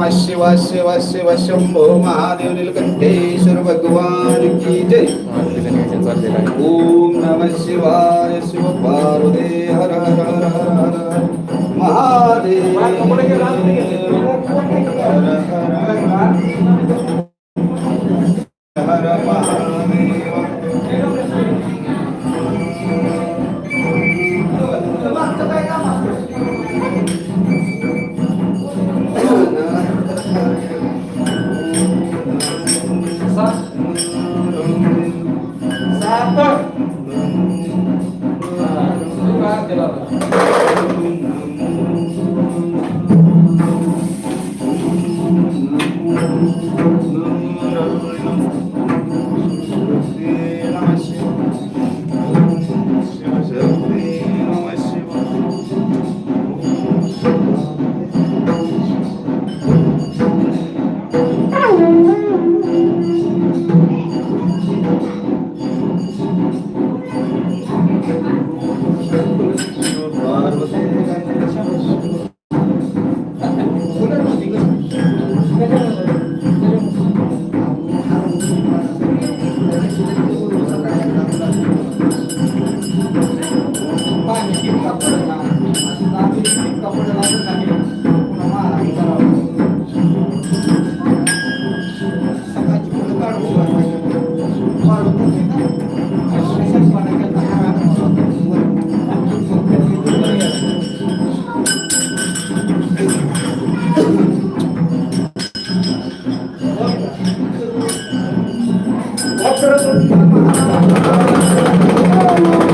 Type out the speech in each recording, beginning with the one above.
నమ శివ శివ శివ శంభో మహాదేవ్ నీలకంఠేశ్వర భగవానికి జై. ఓం నమ శివాయ శివ పార్వదే హర హర హర హర మహాదేవ్. హర హర. Thank you.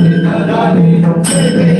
Hey,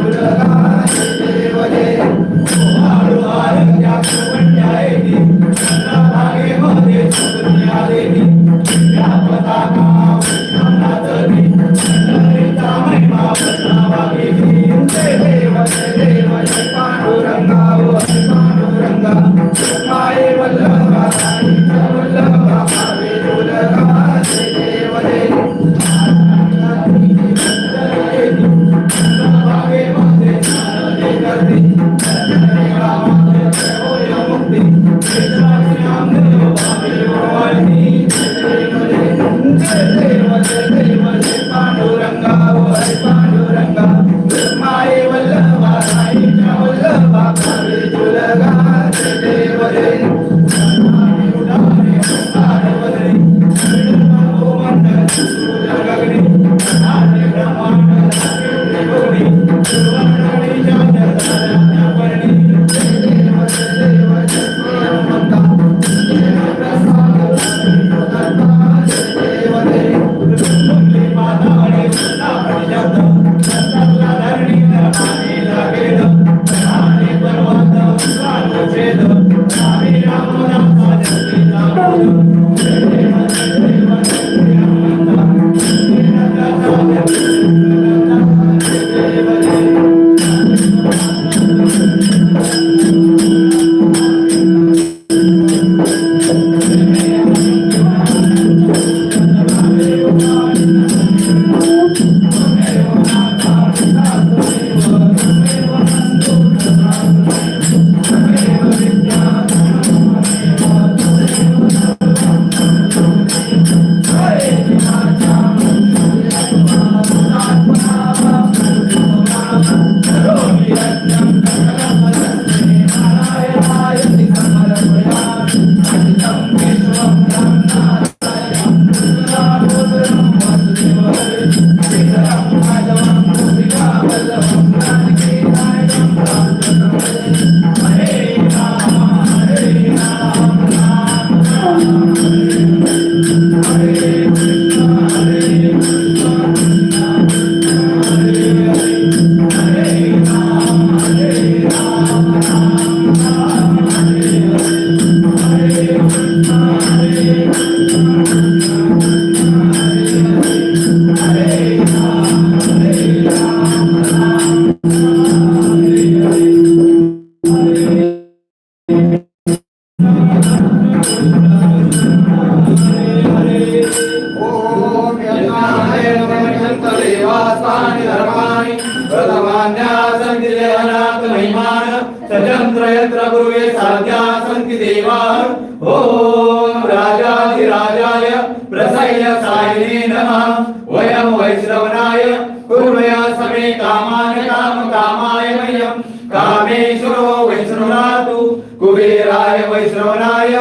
काम कामाय मह्यम कामेश्वरो वैष्णवनातु कुबेराय वैष्णवनाय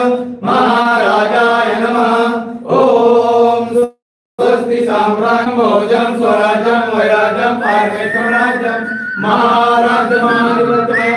महाराजाय नमः। ओम स्वस्ति साम्राज्यं भोजं स्वराज्यं वैराज्यं पारमेश्वराज्यं महाराजमाधिपत्यं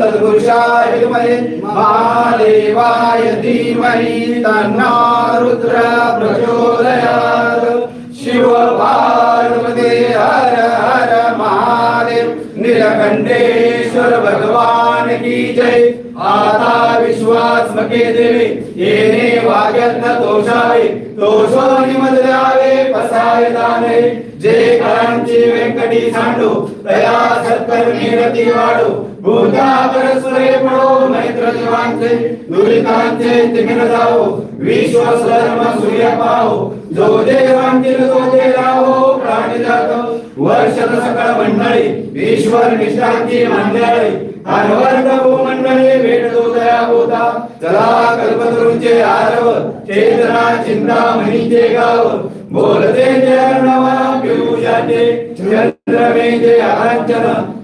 तत्पुरुषाय महादेवाय धीमहि तन्नो प्रचोदयात् शिव पार्वती हर हर महादेव नीलकंठेश्वर भगवान की जय। आता विश्वास मके देवे येणे वाग्यात न दोषावे दोषो निमद्रावे ప్రసాయదానై జయ కరాంచి వెంకటి సాండు దయా సత్కర్ నీరతి వాడు. భూతాపర సురేపడో మైత్ర జీవాంతే దూరితాంతే తిమిరదావు. విశ్వసర్మ సూర్యపావు. జో దేవాంతిలు జో దేరావు ప్రాణిజాతం. ವರ್ಷದ ಸಕಲ ಮಂಡಳಿ ಈಶ್ವರ ನಿಷ್ಠಾಂತಿ ಮಂಡಳಿ ಹರವರ್ಗವು ಮಂಡಳಿ ವೇಣುದಯಾಭೂತ ಸದಾ ಕಲ್ಪತರುಂಜೆ ಆರವ ಚೇತನ ಚಿಂತಾಮಣಿ ಜೇಗಾವ बोलते जय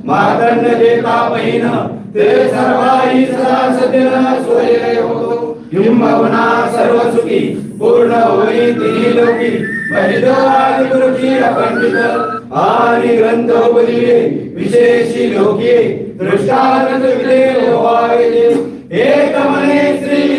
मातंड जे ते सदा सदिन होतो सर्व सुखी पूर्ण होई तिन्ही लोकी. आदि गुरुची अखंडित आणि ग्रंथ उपदिले विशेषी लोके दृष्टानंद विदे होवावे एक मने श्री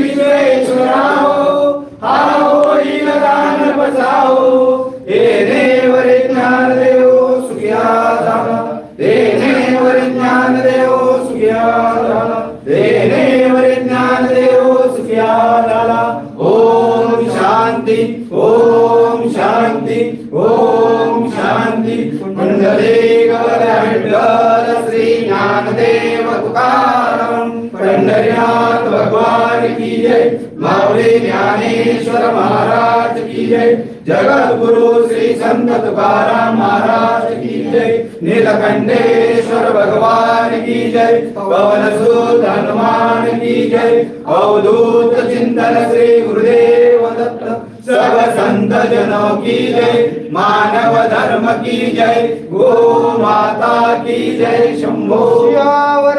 दान बसाहो येणे ज्ञान देव सुखिया झाला देणे वरे ज्ञान देव सुखिया झाला देणे वरे ज्ञान देव सुखिया झाला ओम शांती ओम शांती ओम शांती। मंडले गवल्या श्री ज्ञानदेव तुकाराम। पंढरीनाथ भगवान की जय। माऊली ज्ञानेश्वर महा की जय. जगद्गुरु श्री संत तुकाराम महाराज की जय. नीलकंठेश्वर भगवान की जय. पवन सुत हनुमान की जय. अवधूत चिंतन श्री गुरुदेव दत्त. सब संत जनों की जय. मानव धर्म की जय. गो माता की जय. शंभो.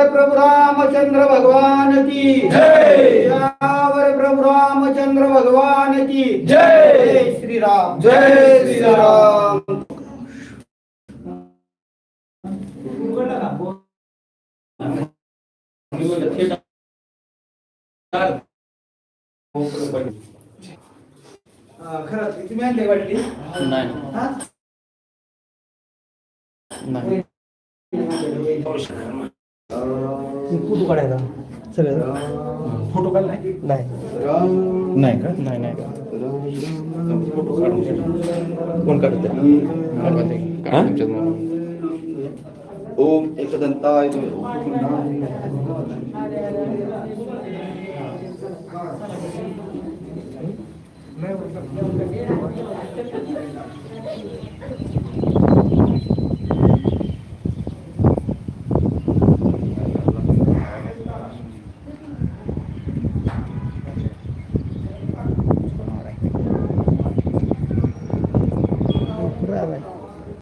प्रभु राम रामचंद्र भगवान की जय सियावर प्रभु रामचंद्र भगवान की जय श्री राम जय श्री राम खरंच किती मिळाली वाटली नाही हा? नाही फोटो काढायचा सगळं फोटो काढ नाही? नाही. नाही का? नाही नाही. फोटो काढून घे. कोण काढते मला. ओम एकदंताय